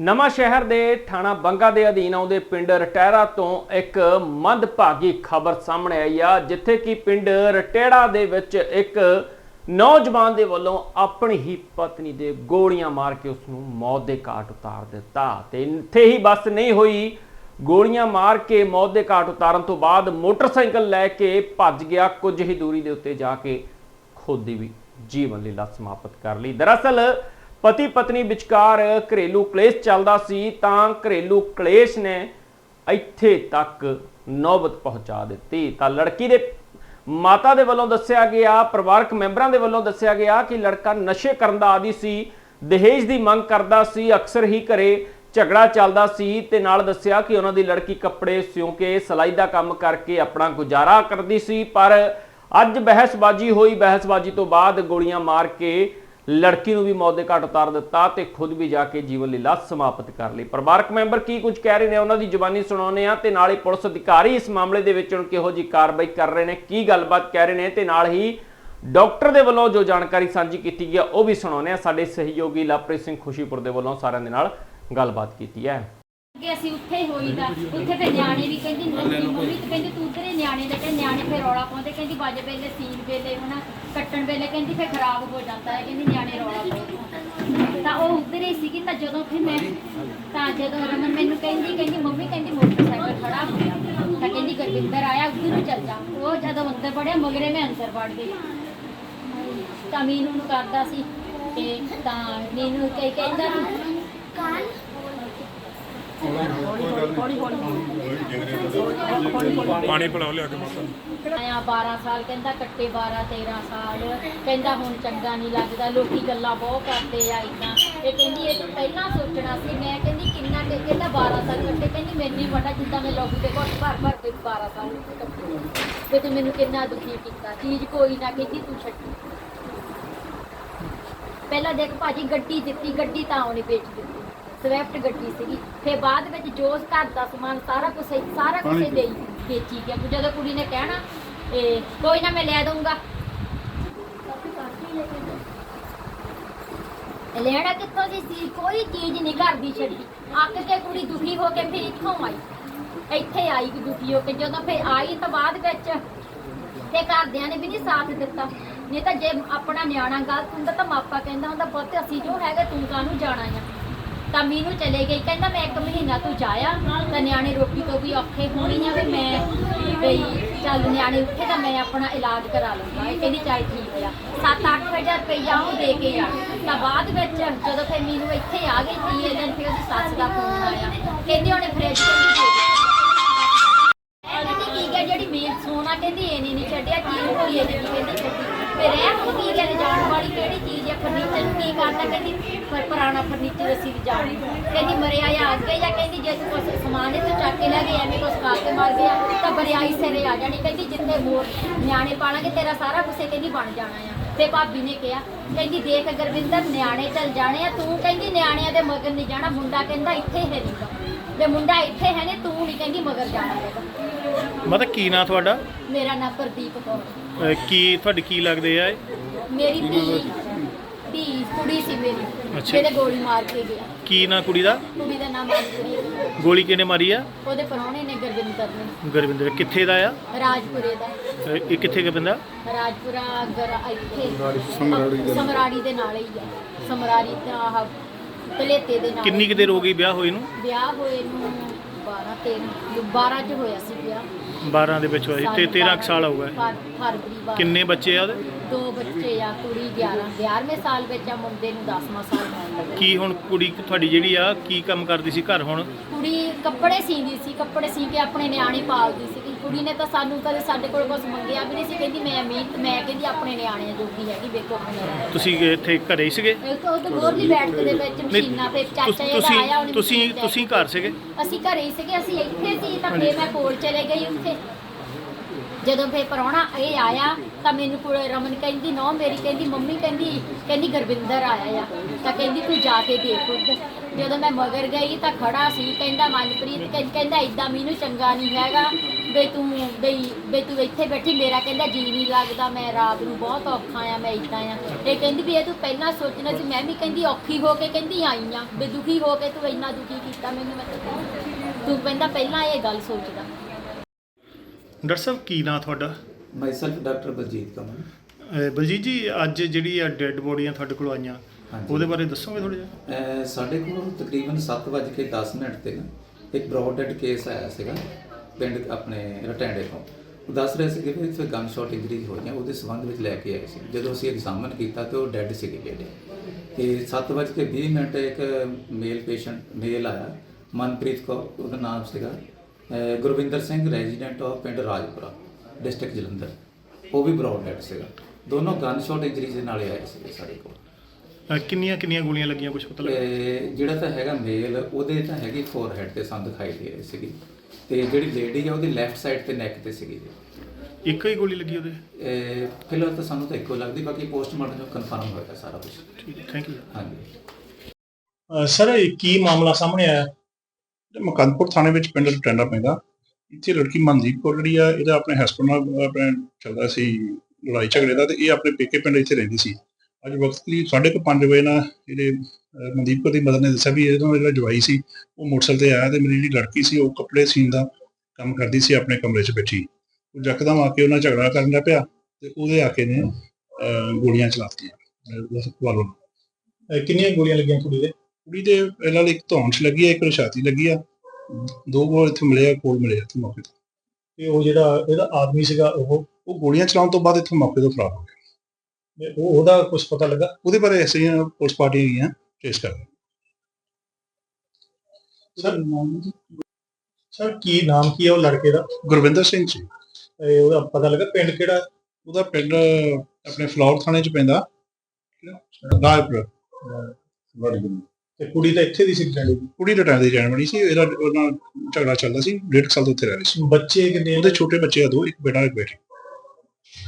ਨਵਾਂ ਸ਼ਹਿਰ ਦੇ ਥਾਣਾ ਬੰਗਾ ਦੇ ਅਧੀਨ ਆਉਂਦੇ ਪਿੰਡ ਰਟੈਰਾ ਤੋਂ ਇੱਕ ਮੰਦਭਾਗੀ ਖਬਰ ਸਾਹਮਣੇ ਆਈ ਆ, ਜਿੱਥੇ ਕਿ ਪਿੰਡ ਰਟੇੜਾ ਦੇ ਵਿੱਚ ਇੱਕ ਨੌਜਵਾਨ ਦੇ ਵੱਲੋਂ ਆਪਣੀ ਹੀ ਪਤਨੀ ਦੇ ਗੋਲੀਆਂ ਮਾਰ ਕੇ ਉਸ ਨੂੰ ਮੌਤ ਦੇ ਘਾਟ ਉਤਾਰ ਦਿੱਤਾ ਤੇ ਇੱਥੇ ਹੀ ਬਸ ਨਹੀਂ ਹੋਈ, ਗੋਲੀਆਂ ਮਾਰ ਕੇ ਮੌਤ ਦੇ ਘਾਟ ਉਤਾਰਨ ਤੋਂ ਬਾਅਦ ਮੋਟਰਸਾਈਕਲ ਲੈ ਕੇ ਭੱਜ ਗਿਆ, ਕੁਝ ਹੀ ਦੂਰੀ ਦੇ ਉੱਤੇ ਜਾ ਕੇ ਖੁਦ ਦੀ ਵੀ ਜੀਵਨ ਲੀਲਾ ਸਮਾਪਤ ਕਰ ਲਈ। ਦਰਅਸਲ ਪਤੀ ਪਤਨੀ ਵਿਚਕਾਰ ਘਰੇਲੂ ਕਲੇਸ਼ ਚੱਲਦਾ ਸੀ ਤਾਂ ਘਰੇਲੂ ਕਲੇਸ਼ ਨੇ ਇੱਥੇ ਤੱਕ ਨੌਬਤ ਪਹੁੰਚਾ ਦਿੱਤੀ। ਤਾਂ ਲੜਕੀ ਦੇ ਮਾਤਾ ਦੇ ਵੱਲੋਂ ਦੱਸਿਆ ਗਿਆ, ਪਰਿਵਾਰਕ ਮੈਂਬਰਾਂ ਦੇ ਵੱਲੋਂ ਦੱਸਿਆ ਗਿਆ ਕਿ ਲੜਕਾ ਨਸ਼ੇ ਕਰਨ ਦਾ ਆਦੀ ਸੀ, ਦਹੇਜ ਦੀ ਮੰਗ ਕਰਦਾ ਸੀ, ਅਕਸਰ ਹੀ ਘਰੇ ਝਗੜਾ ਚੱਲਦਾ ਸੀ ਤੇ ਨਾਲ ਦੱਸਿਆ ਕਿ ਉਹਨਾਂ ਦੀ ਲੜਕੀ ਕੱਪੜੇ ਸਿਉਂ ਕੇ ਸਿਲਾਈ ਦਾ ਕੰਮ ਕਰਕੇ ਆਪਣਾ ਗੁਜ਼ਾਰਾ ਕਰਦੀ ਸੀ, ਪਰ ਅੱਜ ਬਹਿਸਬਾਜ਼ੀ ਹੋਈ। ਬਹਿਸਬਾਜ਼ੀ ਤੋਂ ਬਾਅਦ ਗੋਲੀਆਂ ਮਾਰ ਕੇ ਲੜਕੀ ਨੂੰ ਵੀ ਮੌਤ ਦੇ ਘਾਟ ਉਤਾਰ ਦਿੱਤਾ ਤੇ ਖੁਦ ਵੀ ਜਾ ਕੇ ਜੀਵਨ ਲੀਲਾ ਸਮਾਪਤ ਕਰ ਲਈ। ਪਰਿਵਾਰਕ ਮੈਂਬਰ ਕੀ ਕੁਝ ਕਹਿ ਰਹੇ ਨੇ, ਉਹਨਾਂ ਦੀ ਜ਼ੁਬਾਨੀ ਸੁਣਾਉਂਦੇ ਆ ਤੇ ਨਾਲ ਹੀ ਪੁਲਿਸ ਅਧਿਕਾਰੀ ਇਸ ਮਾਮਲੇ ਦੇ ਵਿੱਚ ਹੁਣ ਕਿਹੋ ਜੀ ਕਾਰਵਾਈ ਕਰ ਰਹੇ ਨੇ, ਕੀ ਗੱਲਬਾਤ ਕਹਿ ਰਹੇ ਨੇ ਤੇ ਨਾਲ ਹੀ ਡਾਕਟਰ ਦੇ ਵੱਲੋਂ ਜੋ ਜਾਣਕਾਰੀ ਸਾਂਝੀ ਕੀਤੀ ਗਈ ਉਹ ਵੀ ਸੁਣਾਉਂਦੇ ਆ ਸਾਡੇ ਸਹਿਯੋਗੀ ਲਵਪ੍ਰੀਤ ਸਿੰਘ ਖੁਸ਼ੀਪੁਰ ਦੇ ਵੱਲੋਂ ਸਾਰਿਆਂ ਦੇ ਨਾਲ ਗੱਲਬਾਤ ਕੀਤੀ ਹੈ। ਕਿ ਅਸੀਂ ਉੱਥੇ ਹੋਈਦਾ, ਉੱਥੇ ਫਿਰ ਨਿਆਣੇ ਵੀ ਕਹਿੰਦੀ ਨੰਦੀ ਮੰਮੀ ਤੇ ਕਹਿੰਦੀ ਤੂੰ ਤੇਰੇ ਨਿਆਣੇ ਦੇ ਕਹਿੰਦੇ ਨਿਆਣੇ ਫਿਰ ਰੌਲਾ ਪਾਉਂਦੇ, ਕਹਿੰਦੀ ਬਾਜੇ ਵੇਲੇ, ਸੀਨ ਵੇਲੇ, ਹਨਾ, ਕੱਟਣ ਵੇਲੇ, ਕਹਿੰਦੀ ਫਿਰ ਖਰਾਬ ਹੋ ਜਾਂਦਾ ਹੈ, ਕਹਿੰਦੀ ਨਿਆਣੇ ਰੌਲਾ ਪਾਉਂਦੇ। ਤਾਂ ਉਹ ਉੱਧਰ ਹੀ ਸੀਗੀ, ਤਾਂ ਜਦੋਂ ਫਿਰ ਮੈਂ, ਤਾਂ ਜਦੋਂ ਰਮਨ ਮੈਨੂੰ ਕਹਿੰਦੀ ਕਹਿੰਦੀ ਮੰਮੀ, ਕਹਿੰਦੀ ਮੋਟਰਸਾਈਕਲ ਖੜਾ ਹੋਇਆ ਤਾਂ ਕਹਿੰਦੀ ਗੁਰਵਿੰਦਰ ਆਇਆ, ਉੱਧਰ ਨੂੰ ਚੱਲ ਜਾ। ਉਹ ਜਦੋਂ ਅੰਦਰ ਵੜਿਆ, ਮਗਰੇ ਮੈਂ ਅੰਦਰ ਵੜ ਗਈ। ਤਾਂ ਮੀਨੂ ਨੂੰ ਕਰਦਾ ਸੀ, ਤੇ ਤਾਂ ਮੀਨੂ ਕਹੀ ਕਹਿੰਦਾ ਪਾਣੀ ਪਿਲਾਓ, ਲਿਆ ਕੇ ਮਾਤਾ। ਆਇਆ 12 ਸਾਲ, ਕਹਿੰਦਾ ਕੱਟੇ 12 13 ਸਾਲ। ਕਹਿੰਦਾ ਹੁਣ ਚੰਗਾ ਨਹੀਂ ਲੱਗਦਾ, ਲੋਕੀ ਗੱਲਾਂ ਬਹੁਤ ਕਰਦੇ ਆ ਇਦਾਂ ਇਹ ਕਹਿੰਦੀ, ਇਹ ਤੋਂ ਪਹਿਲਾਂ ਸੋਚਣਾ ਸੀ ਮੈਂ। ਕਹਿੰਦੀ, ਕਿੰਨਾ ਕਿ ਕਹਿੰਦਾ 12 ਸਾਲ ਕੱਟੇ। ਕਹਿੰਦੀ, ਮੈਨੂੰ ਹੀ ਜਿੱਦਾਂ ਮੈਂ ਲੋਕੀ ਦੇ ਘਰ ਭਰ ਭਰ ਕੇ 12 ਸਾਲ ਕੱਟੇ। ਤੇ ਤੂੰ ਮੈਨੂੰ ਕਿੰਨਾ ਦੁਖੀ ਕੀਤਾ। ਚੀਜ਼ ਕੋਈ ਨਾ ਕਹਿੰਦੀ, ਤੂੰ ਛੱਡੀ। ਪਹਿਲਾਂ ਦੇਖ ਭਾਜੀ, ਗੱਡੀ ਦਿੱਤੀ, ਗੱਡੀ ਤਾਂ ਉਹਨੇ ਵੇਚ ਦਿੱਤੀ। ਸਵਿਫਟ ਗੱਡੀ ਸੀਗੀ। ਫਿਰ ਬਾਅਦ ਵਿੱਚ ਜੋਸ ਘਰ ਦਾ ਸਮਾਨ ਸਾਰਾ ਕੁਝ ਸਾਰਾ ਕੁਝ ਦੇ ਵੇਚੀ ਗਿਆ। ਜਦੋਂ ਕੁੜੀ ਨੇ ਕਹਿਣਾ ਇਹ ਕੋਈ ਨਾ ਮੈਂ ਲੈ ਦਊਂਗਾ। ਲੈਣਾ ਕਿੱਥੋਂ ਦੀ ਸੀ? ਕੋਈ ਚੀਜ਼ ਨਹੀਂ ਘਰ ਦੀ ਛੱਡੀ। ਅੱਕ ਕੇ ਕੁੜੀ ਦੁਖੀ ਹੋ ਕੇ ਫਿਰ ਇੱਥੋਂ ਆਈ। ਇੱਥੇ ਆਈ ਕਿ ਦੁਖੀ ਹੋ ਕੇ। ਜਦੋਂ ਫਿਰ ਆਈ ਤਾਂ ਬਾਅਦ ਵਿੱਚ ਤੇ ਘਰਦਿਆਂ ਨੇ ਵੀ ਨਹੀਂ ਸਾਥ ਦਿੱਤਾ। ਨਹੀਂ ਤਾਂ ਜੇ ਆਪਣਾ ਨਿਆਣਾ ਗਲਤ ਹੁੰਦਾ ਤਾਂ ਮਾਪਾ ਕਹਿੰਦਾ ਹੁੰਦਾ ਪੁੱਤ ਅਸੀਂ ਜੋ ਹੈਗਾ ਤੂੰ ਕਾਹਨੂੰ ਜਾਣਾ ਆ? ਤਾਂ ਮੀਨੂ ਚਲੇ ਗਈ ਕਹਿੰਦਾ ਮੈਂ ਇੱਕ ਮਹੀਨਾ ਤੂੰ ਜਾਇਆ, ਤਾਂ ਨਿਆਣੇ ਰੋਟੀ ਤੋਂ ਵੀ ਔਖੇ ਹੋਣੀ ਆ ਵੀ ਮੈਂ ਬਈ ਚੱਲ ਨਿਆਣੇ ਉੱਥੇ ਤਾਂ ਮੈਂ ਆਪਣਾ ਇਲਾਜ ਕਰਾ ਲੂੰਗਾ ਇਹ ਕਹਿੰਦੀ, ਚੱਲ ਠੀਕ ਆ। 7-8000 ਰੁਪਈਆ ਉਹ ਦੇ ਕੇ ਆ। ਤਾਂ ਬਾਅਦ ਵਿੱਚ ਜਦੋਂ ਫਿਰ ਮੀਨੂ ਇੱਥੇ ਆ ਗਈ ਤੀਏ ਦਿਨ ਫਿਰ ਉਹਦੀ ਸੱਸ ਦਾ ਫੋਨ ਆਇਆ। ਕਹਿੰਦੀ, ਉਹਨੇ ਫ੍ਰਿਜ ਕਹਿੰਦੀ ਦੇ ਦਿੱਤੀ। ਇਹ ਕਹਿੰਦੀ ਕੀ ਗਿਆ ਜਿਹੜੀ ਮੇਲ ਸੋਨਾ ਕਹਿੰਦੀ ਇਹ ਨਹੀਂ ਛੱਡਿਆ ਕੀ ਹੋਈ ਇਹਨੇ ਕਹਿੰਦੀ ਛੱਡੀ। ਫਿਰ ਇਹ ਹੁਣ ਕੀ ਗੱਲ ਜਾਣ ਵਾਲੀ ਕਿਹੜੀ ਚੀਜ਼ ਹੈ ਫਰਨੀਚਰ ਨੂੰ, ਕੀ ਕਰਦਾ ਕਹਿੰਦੀ, ਪਰ ਪੁਰਾਣਾ ਫਰਨੀਚਰ ਅਸੀਂ ਵੀ ਜਾਣੀ ਕਹਿੰਦੀ, ਮਰਿਆ ਆ ਆ ਗਿਆ ਜਾਂ ਕਹਿੰਦੀ, ਜੇ ਤੂੰ ਕੁਛ ਸਮਾਨ ਇਹ ਤੋਂ ਚੱਕ ਕੇ ਲੈ ਗਏ ਐਵੇਂ ਕੁਛ ਖਾ ਕੇ ਮਰ ਗਿਆ, ਤਾਂ ਬਰਿਆਈ ਸਿਰੇ ਆ ਜਾਣੀ। ਕਹਿੰਦੀ, ਜਿੱਥੇ ਮੋਰ ਨਿਆਣੇ ਪਾਲਾਂਗੇ, ਤੇਰਾ ਸਾਰਾ ਕੁਛ ਕਹਿੰਦੀ ਬਣ ਜਾਣਾ ਆ। ਤੇ ਭਾਬੀ ਨੇ ਕਿਹਾ, ਕਹਿੰਦੀ, ਦੇਖ ਗੁਰਵਿੰਦਰ, ਨਿਆਣੇ ਚੱਲ ਜਾਣੇ ਆ, ਤੂੰ ਕਹਿੰਦੀ, ਨਿਆਣਿਆਂ ਦੇ ਮਗਰ ਨਹੀਂ ਜਾਣਾ, ਮੁੰਡਾ ਕਹਿੰਦਾ, ਇੱਥੇ ਹੈ ਨਹੀਂਗਾ ਤੇ ਮੁੰਡਾ ਇੱਥੇ ਹੈ ਨੇ, ਤੂੰ ਨਹੀਂ ਕਹਿੰਦੀ ਮਗਰ ਜਾਣਾ ਹੈਗਾ। ਮਾਤਾ ਕੀ ਨਾਂ ਤੁਹਾਡਾ? ਮੇਰਾ ਨਾਮ ਪ੍ਰਦੀਪ ਕੌਰ। ਅਹ ਕੀ ਤੁਹਾਡੀ ਕੀ ਲੱਗਦੇ ਆ ਇਹ? ਮੇਰੀ ਧੀ ਧੀ ਕੁੜੀ ਸੀ ਮੇਰੀ। ਅੱਛਾ। ਜਿਹਦੇ ਗੋਲੀ ਮਾਰ ਕੇ ਗਿਆ। ਕੀ ਨਾਂ ਕੁੜੀ ਦਾ? ਕੁੜੀ ਦਾ ਨਾਮ ਮਨਪ੍ਰੀਤ ਗੋਲੀ ਕਿਹਨੇ ਮਾਰੀ ਆ? ਉਹਦੇ ਪਰੌਣੇ ਨੇ ਗੁਰਵਿੰਦਰ ਨੇ। ਗੁਰਵਿੰਦਰ ਕਿੱਥੇ ਦਾ ਆ? ਰਾਜਪੁਰੇ ਦਾ। ਅਹ ਇਹ ਕਿੱਥੇ ਦਾ ਬੰਦਾ ਰਾਜਪੁਰਾ ਗਰ ਇੱਥੇ। ਸਮਰਾੜੀ ਦੇ ਨਾਲ ਹੀ ਆ। ਸਮਰਾੜੀ ਤੇ ਆਹ ਕਲੇਤੇ ਦੇ ਨਾਲ ਕਿੰਨੀ ਕੁ ਦੇਰ ਹੋ ਗਈ ਵਿਆਹ ਹੋਏ ਨੂੰ? ਵਿਆਹ ਹੋਏ ਨੂੰ 12 13 12 ਚ ਹੋਇਆ ਸੀ ਵਿਆਹ। 12 ਦੇ ਵਿੱਚ ਹੋਇਆ ਤੇ 13 ਕੁ ਸਾਲ ਫਰਵਰੀ ਬਾਅਦ ਕਿੰਨੇ ਬੱਚੇ ਆ ਉਹਦੇ? ਦੋ ਬੱਚੇ ਆ ਕੁੜੀ 11 11ਵੇਂ ਸਾਲ ਵਿੱਚ ਆ ਮੁੰਡੇ ਨੂੰ 10ਵਾਂ ਸਾਲ ਹੋਣ ਲੱਗਾ। ਕੀ ਹੁਣ ਕੁੜੀ ਤੁਹਾਡੀ ਜਿਹੜੀ ਆ ਕੀ ਕੰਮ ਕਰਦੀ ਸੀ ਘਰ ਹੁਣ? ਕੁੜੀ ਕੱਪੜੇ ਸੀਂਦੀ ਸੀ ਕੱਪੜੇ ਸੀ ਕੇ ਆਪਣੇ ਨਿਆਣੇ ਪਾਲਦੀ ਸੀ। ਕੁੜੀ ਨੇ ਤਾਂ ਸਾਨੂੰ ਕਦੇ ਸਾਡੇ ਕੋਲ ਕੁਝ ਮੰਗਿਆ ਵੀ ਨਹੀਂ ਸੀ। ਕਹਿੰਦੀ ਮੈਂ ਮਿਹਨਤ ਮੈਂ ਕਹਿੰਦੀ ਆਪਣੇ ਨਿਆਣਿਆਂ ਜੋਗੀ ਹੈਗੀ ਵੇਖੋ ਆਪਣੇ ਤੁਸੀਂ ਇੱਥੇ ਘਰੇ ਹੀ ਸੀਗੇ? ਇੱਕ ਉਹ ਤੇ ਗੋਰਲੀ ਬੈਠ ਦੇ ਵਿੱਚ ਮਸ਼ੀਨਾਂ ਤੇ ਚਾਚਾ ਤੁਸ- ਆਇਆ ਉਹਨੇ ਤੁਸੀਂ ਮਸ਼ੀਨ ਤੁਸੀਂ ਘਰ ਸੀਗੇ? ਅਸੀਂ ਘਰੇ ਹੀ ਸੀਗੇ ਅਸੀਂ ਇੱਥੇ ਸੀ ਤਾਂ ਫੇਰ ਮੈਂ ਕੋਲ ਚਲੇ ਗਈ ਉੱਥੇ। ਜਦੋਂ ਫੇ ਪ੍ਰਾਹੁਣਾ ਇਹ ਆਇਆ ਤਾਂ ਮੈਨੂੰ ਕੋਲ ਰਮਨ ਕਹਿੰਦੀ ਨੋ ਮੇਰੀ ਕਹਿੰਦੀ ਮੰਮੀ ਕਹਿੰਦੀ ਕਹਿੰਦੀ ਗੁਰਵਿੰਦਰ ਆਇਆ ਆ। ਤਾਂ ਕਹਿੰਦੀ ਤੂੰ ਜਾ ਕੇ ਦੇਖ ਉੱਧਰ। ਜਦੋਂ ਮੈਂ ਮਗਰ ਗਈ ਤਾਂ ਖੜਾ ਸੀ ਕਹਿੰਦਾ ਮਨਪ੍ਰੀਤ ਕਹਿੰ- ਕਹਿੰਦਾ ਇਦਾਂ ਮੈਨੂੰ ਚੰਗਾ ਨਹੀਂ ਹੈਗਾ। ਬਈ ਤੂੰ ਬਈ ਬਈ ਤੂੰ ਇੱਥੇ ਬੈਠੀ ਮੇਰਾ ਕਹਿੰਦਾ ਜੀ ਨਹੀਂ ਲੱਗਦਾ ਮੈਂ ਰਾਤ ਨੂੰ ਬਹੁਤ ਔਖਾ ਆ ਮੈਂ ਇਦਾਂ ਆ। ਇਹ ਕਹਿੰਦੀ ਵੀ ਇਹ ਤੂੰ ਪਹਿਲਾਂ ਸੋਚਣਾ ਸੀ ਮੈਂ ਵੀ ਕਹਿੰਦੀ ਔਖੀ ਹੋ ਕੇ ਕਹਿੰਦੀ ਆਈ ਆ ਵੀ ਦੁਖੀ ਹੋ ਕੇ ਤੂੰ ਇੰਨਾ ਦੁਖੀ ਕੀਤਾ ਮੈਨੂੰ ਮੈਂ ਤੂੰ ਕਹਿੰਦਾ ਪਹਿਲਾਂ ਇਹ ਗੱਲ ਸੋਚਦਾ। ਡਾਕਟਰ ਸਾਹਿਬ ਕੀ ਨਾਂ ਤੁਹਾਡਾ? Myself doctor Baljit Kamal. ਅਹ ਬਲਜੀਤ ਜੀ ਅੱਜ ਜਿਹੜੀ ਆ ਡੈੱਡ ਬੋਡੀਆਂ ਤੁਹਾਡੇ ਕੋਲ ਆਈਆਂ ਹਾਂਜੀ। ਉਹਦੇ ਬਾਰੇ ਦੱਸੋਗੇ ਥੋੜਾ ਜਿਹਾ? ਅਹ ਸਾਡੇ ਕੋਲ ਤਕਰੀਬਨ 7:10 ਮਿੰਟ ਤੇ ਨਾ ਇੱਕ ਬ੍ਰੌਡ ਡੈਡ ਕੇਸ ਆਇਆ ਸੀਗਾ। ਪਿੰਡ ਆਪਣੇ ਰਟੈਂਡੇ ਤੋਂ। ਉਹ ਦੱਸ ਰਹੇ ਸੀਗੇ ਵੀ ਇੱਥੇ ਗਨ ਸ਼ਾਟ ਇੰਜਰੀਜ਼ ਹੋਈਆਂ ਉਹਦੇ ਸੰਬੰਧ ਵਿੱਚ ਲੈ ਕੇ ਆਏ ਸੀ। ਜਦੋਂ ਅਸੀਂ ਐਗਜ਼ਾਮਨ ਕੀਤਾ ਤੇ ਉਹ ਡੈੱਡ ਸੀਗੇ ਜਿਹੜੇ। ਤੇ 7:20 ਮਿੰਟ ਇੱਕ ਮੇਲ ਪੇਸ਼ੈਂਟ ਮੇਲ ਆਇਆ ਮਨਪ੍ਰੀਤ ਕੌਰ ਉਹਦਾ ਨਾਮ ਸੀਗਾ ਗੁਰਵਿੰਦਰ ਸਿੰਘ ਰੈਜ਼ੀਡੈਂਟ ਆਫ ਪਿੰਡ ਰਾਜਪੁਰਾ ਡਿਸਟ੍ਰਿਕਟ ਜਲੰਧਰ। ਉਹ ਵੀ ਬ੍ਰੌਡ ਡੈਡ ਸੀਗਾ। ਦੋਨੋਂ ਗਨ ਸ਼ਾਟ ਇੰਜਰੀਜ਼ ਦੇ ਨਾਲ ਆਏ ਸੀਗੇ ਸਾਡੇ ਕੋਲ। ਅਹ ਕਿੰਨੀਆਂ ਕਿੰਨੀਆਂ ਗੋਲੀਆਂ ਲੱਗੀਆਂ ਕੁਝ ਪਤਾ ਲੱਗਾ? ਤੇ ਜਿਹੜਾ ਤਾਂ ਹੈਗਾ ਮੇਲ ਉਹਦੇ ਤਾਂ ਹੈਗੀ ਫੋਰਹੈਡ ਤੇ ਸਾਨੂੰ ਦਿਖਾਈ ਦੇ ਰਹੀ ਸੀਗੀ। ਤੇ ਜਿਹੜੀ ਲੇਡੀ ਆ ਉਹਦੀ ਲੈਫਟ ਸਾਈਡ ਤੇ ਨੈਕ ਤੇ ਸੀਗੀ ਜੀ। ਇੱਕ ਹੀ ਗੋਲੀ ਲੱਗੀ ਉਹਦੇ? ਇਹ ਫਿਲਹਾਲ ਤਾਂ ਸਾਨੂੰ ਤਾਂ ਇੱਕੋ ਲੱਗਦੀ ਬਾਕੀ ਪੋਸਟਮਾਰਟਮ ਨੂੰ ਕਨਫਰਮ ਹੋਏਗਾ ਸਾਰਾ ਕੁਝ ਠੀਕ ਥੈਂਕ ਯੂ ਹਾਂਜੀ। ਅਹ ਸਰ ਇਹ ਕੀ ਮਾਮਲਾ ਸਾਹਮਣੇ ਆਇਆ? ਮਕੰਦਪੁਰ ਥਾਣੇ ਵਿੱਚ ਪਿੰਡ ਟੈਂਡਾ ਪੈਂਦਾ। ਇੱਥੇ ਲੜਕੀ ਮਨਦੀਪ ਕੌਰ ਜਿਹੜੀ ਆ ਇਹਦਾ ਆਪਣੇ ਹਸਬੰਡ ਨਾਲ ਆਪਣੇ ਚੱਲਦਾ ਸੀ ਲੜਾਈ ਝਗੜੇ ਦਾ ਤੇ ਇਹ ਆਪਣੇ ਪੇਕੇ ਪਿੰਡ ਇੱਥੇ ਰਹਿੰਦੀ ਸੀ। ਅੱਜ ਵਕਤ ਲਈ 5:30 ਵਜੇ ਨਾਲ ਜਿਹੜੇ ਅਹ ਮਨਦੀਪ ਦੀ ਮਦਰ ਨੇ ਦੱਸਿਆ ਵੀ ਇਹਦਾ ਜਿਹੜਾ ਜਵਾਈ ਸੀ ਉਹ ਮੋਟਰਸਾਈਕਲ ਤੇ ਆਇਆ ਤੇ ਮੇਰੀ ਜਿਹੜੀ ਲੜਕੀ ਸੀ ਉਹ ਕੱਪੜੇ ਸੀਨ ਦਾ ਕੰਮ ਕਰਦੀ ਸੀ ਆਪਣੇ ਕਮਰੇ 'ਚ ਬੈਠੀ। ਉਹ ਯਕਦਮ ਆ ਕੇ ਉਹਨਾਂ ਝਗੜਾ ਕਰਨ ਲੱਗ ਪਿਆ ਤੇ ਉਹਦੇ ਆ ਕੇ ਨੇ ਗੋਲੀਆਂ ਚਲਾਤੀਆਂ। ਵੱਲੋਂ ਕਿੰਨੀਆਂ ਗੋਲੀਆਂ ਲੱਗੀਆਂ ਕੁੜੀ ਦੇ? ਕੁੜੀ ਦੇ ਪਹਿਲਾਂ ਇੱਕ ਧੌਣ 'ਚ ਲੱਗੀ ਆ ਇੱਕ ਛਾਤੀ ਲੱਗੀ ਆ। ਦੋ ਗੋਲ ਇੱਥੇ ਮਿਲੇ ਆ ਕੋਲ ਮਿਲੇ ਆ ਇੱਥੇ ਮੌਕੇ ਤੇ। ਤੇ ਉਹ ਜਿਹੜਾ ਇਹਦਾ ਆਦਮੀ ਸੀਗਾ ਉਹ? ਉਹ ਗੋਲੀਆਂ ਚਲਾਉਣ ਤੋਂ ਬਾਅਦ ਇੱਥੋਂ ਮੌਕੇ ਤੋਂ ਫਰਾਰ ਹੋ ਗਿਆ। ਉਹ ਉਹਦਾ ਕੁਝ ਪਤਾ ਲੱਗਾ? ਉਹਦੇ ਬਾਰੇ ਅਸੀਂ ਪੁਲਿਸ ਪਾਰਟੀਆਂ ਗਈਆਂ ਚੇਸ ਕਰ ਰਹੇ ਸਰ ਸਰ ਕੀ ਨਾਮ ਕੀ ਹੈ ਉਹ ਲੜਕੇ ਦਾ? ਗੁਰਵਿੰਦਰ ਸਿੰਘ ਜੀ। ਇਹ ਉਹਦਾ ਪਤਾ ਲੱਗਾ ਪਿੰਡ ਕਿਹੜਾ? ਉਹਦਾ ਪਿੰਡ ਆਪਣੇ ਫਲੌਰ ਥਾਣੇ 'ਚ ਪੈਂਦਾ। ਰਾਜਪੁਰ। ਤੇ ਕੁੜੀ ਤਾਂ ਇੱਥੇ ਦੀ ਸੀ ਦੀ? ਕੁੜੀ ਰਟਾਂ ਦੀ ਜਾਣ ਵਾਲੀ ਸੀ। ਇਹਦਾ ਉਹਨਾਂ ਝਗੜਾ ਚੱਲਦਾ ਸੀ। ਡੇਢ ਕੁ ਸਾਲ ਤੋਂ ਉੱਥੇ ਰਹਿ ਰਹੀ ਸੀ। ਬੱਚੇ ਕਿੰਨੇ? ਉਹਦੇ ਛੋਟੇ ਬੱਚੇ ਆ ਦੋ ਇੱਕ ਬੇਟਾ ਇੱਕ ਬੇਟੀ।